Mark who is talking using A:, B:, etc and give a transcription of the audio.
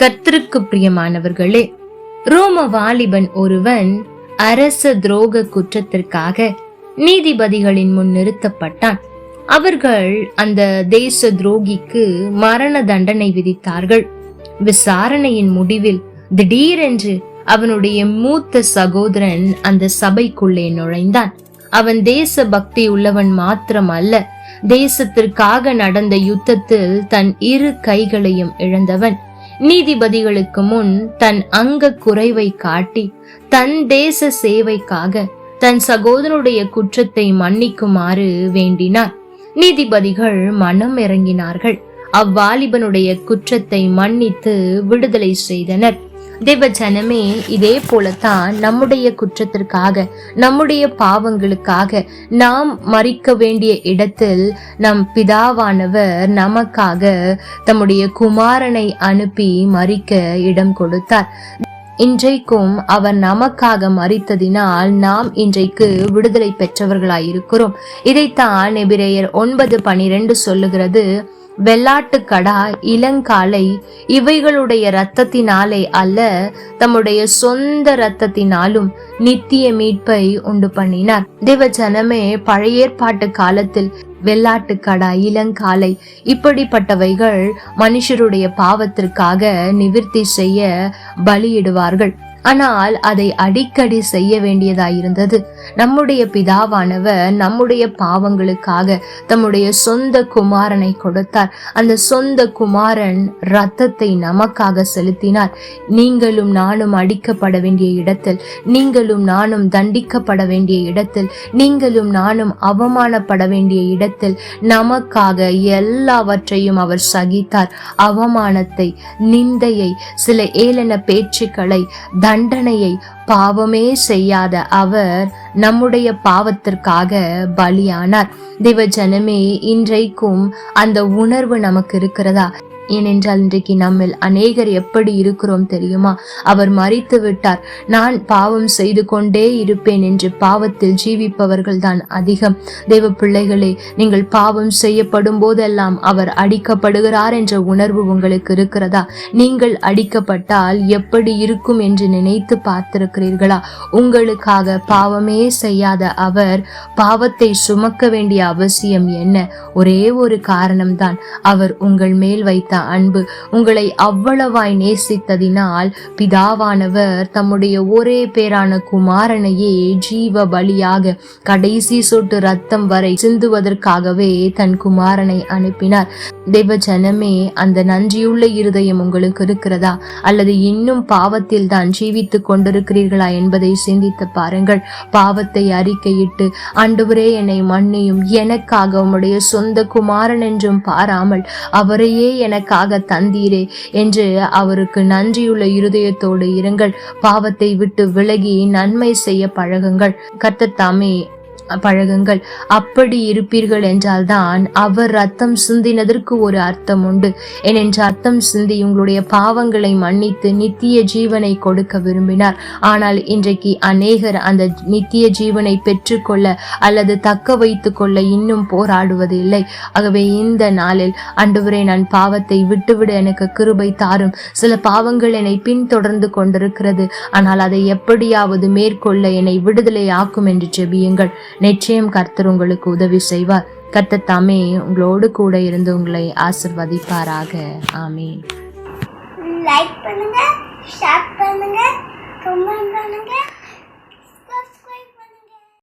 A: கர்த்தருக்கு பிரியமானவர்களே ரோம வாலிபன் ஒருவன் அரச துரோக குற்றத்திற்காக நீதிபதிகளின் முன் நிறுத்தப்பட்டான். அவர்கள் அந்த தேச துரோகிக்கு மரண தண்டனை விதித்தார்கள். விசாரணையின் முடிவில் திடீரென்று அவனுடைய மூத்த சகோதரன் அந்த சபைக்குள்ளே நுழைந்தான். அவன் தேச பக்தி உள்ளவன் மாத்திரம் அல்ல தேசத்திற்காக நடந்த யுத்தத்தில் தன் இரு கைகளையும் இழந்தவன். நீதிபதிகளுக்கு முன் தன் அங்க குறைவை காட்டி தன் தேச சேவைக்காக தன் சகோதரனுடைய குற்றத்தை மன்னிக்குமாறு வேண்டினார். நீதிபதிகள் மனம் இறங்கினார்கள் அவ்வாலிபனுடைய குற்றத்தை மன்னித்து விடுதலை செய்தனர். தேவ ஜனமே இதே போலத்தான் நம்முடைய குற்றத்திற்காக நம்முடைய பாவங்களுக்காக நாம் மறிக்க வேண்டிய இடத்தில் நம் பிதாவானவர் நமக்காக தம்முடைய குமாரனை அனுப்பி மறிக்க இடம் கொடுத்தார். இன்றைக்கும் அவர் நமக்காக மறித்ததினால் நாம் இன்றைக்கு விடுதலை பெற்றவர்களாயிருக்கிறோம். இதைத்தான் எபிரேயர் ஒன்பது பனிரெண்டு சொல்லுகிறது. வெள்ளாட்டு கடா இளங்காலை இவைகளுடைய இரத்தத்தினாலே அல்ல தம்முடைய சொந்த இரத்தத்தினாலும் நித்திய மீட்பை உண்டு பண்ணினார். தேவ ஜனமே பழைய ஏற்பாட்டு காலத்தில் வெள்ளாட்டு கடா இளங்காலை இப்படிப்பட்டவைகள் மனுஷருடைய பாவத்திற்காக நிவிர்த்தி செய்ய பலியிடுவார்கள். ஆனால் அதை அடிக்கடி செய்ய வேண்டியதாயிருந்தது. நம்முடைய பிதாவானவர் நம்முடைய பாவங்களுக்காக தம்முடைய சொந்த குமாரனை கொடுத்தார். அந்த சொந்த குமாரன் ரத்தத்தை நமக்காக செலுத்தினார். நீங்களும் நானும் அடிக்கப்பட வேண்டிய இடத்தில் நீங்களும் நானும் தண்டிக்கப்பட வேண்டிய இடத்தில் நீங்களும் நானும் அவமானப்பட வேண்டிய இடத்தில் நமக்காக எல்லாவற்றையும் அவர் சகித்தார். அவமானத்தை நிந்தையை சில ஏளன பேச்சுக்களை தண்டனையை பாவமே செய்யாத அவர் நம்முடைய பாவத்திற்காக பலியானார். தேவ ஜனமே இன்றைக்கும் அந்த உணர்வு நமக்கு இருக்கிறதா? ஏனென்றால் இன்றைக்கு நம்மில் அநேகர் எப்படி இருக்கிறோம் தெரியுமா? அவர் மறித்து விட்டார். நான் பாவம் செய்து கொண்டே இருப்பேன் என்று பாவத்தில் ஜீவிப்பவர்கள் தான் அதிகம். தெய்வ பிள்ளைகளே நீங்கள் பாவம் செய்யப்படும் போதெல்லாம் அவர் அடிக்கப்படுகிறார் என்ற உணர்வு உங்களுக்கு இருக்கிறதா? நீங்கள் அடிக்கப்பட்டால் எப்படி இருக்கும் என்று நினைத்து பார்த்திருக்கிறீர்களா? உங்களுக்காக பாவமே செய்யாத அவர் பாவத்தை சுமக்க வேண்டிய அவசியம் என்ன? ஒரே ஒரு காரணம்தான். அவர் உங்கள் மேல் வைத்த அன்பு உங்களை அவ்வளவாய் நேசித்ததினால் பிதாவானவர் தம்முடைய ஒரே பேரான குமாரனையே ஜீவ பலியாக கடைசி சொட்டு ரத்தம் வரை சிந்துவதற்காகவே தன் குமாரனை அனுப்பினார். தெய்வ ஜனமே அந்த நன்றியுள்ள இருதயம் உங்களுக்கு இருக்கிறதா? அல்லது இன்னும் பாவத்தில் தான் ஜீவித்துக் கொண்டிருக்கிறீர்களா என்பதை சிந்தித்து பாருங்கள். பாவத்தை அறிக்கையிட்டு ஆண்டவரே என்னை மன்னியும். எனக்காக உம்முடைய சொந்த குமாரன் என்றும் பாராமல் அவரையே எனக்கு எனக்காக தந்தீரே என்று அவருக்கு நன்றியுள்ள இருதயத்தோடு இருங்கள். பாவத்தை விட்டு விலகி நன்மை செய்ய பழகுங்கள். கர்த்தர் பழகுங்கள். அப்படி இருப்பீர்கள் என்றால்தான் அவர் ரத்தம் சிந்தினதற்கு ஒரு அர்த்தம் உண்டு. ஏனென்றால் அர்த்தம் சிந்தி உங்களுடைய பாவங்களை மன்னித்து நித்திய ஜீவனை கொடுக்க விரும்பினார். ஆனால் இன்றைக்கு அநேகர் அந்த நித்திய ஜீவனை பெற்றுக்கொள்ள அல்லது தக்க வைத்து கொள்ள இன்னும் போராடுவது இல்லை. ஆகவே இந்த நாளில் அன்றுவரே நான் பாவத்தை விட்டுவிட எனக்கு கிருபை தாரும். சில பாவங்கள் என்னை பின்தொடர்ந்து கொண்டிருக்கிறது. ஆனால் அதை எப்படியாவது மேற்கொள்ள என்னை விடுதலை ஆக்கும் என்று செபியுங்கள் நிச்சயம் கர்த்தர் உங்களுக்கு உதவி செய்வார். கர்த்தர் தாமே உங்களோடு கூட இருந்து உங்களை ஆசிர்வதிப்பாராக. ஆமீன்.
B: லைக் பண்ணுங்க ஷேர் பண்ணுங்க கமெண்ட் பண்ணுங்க.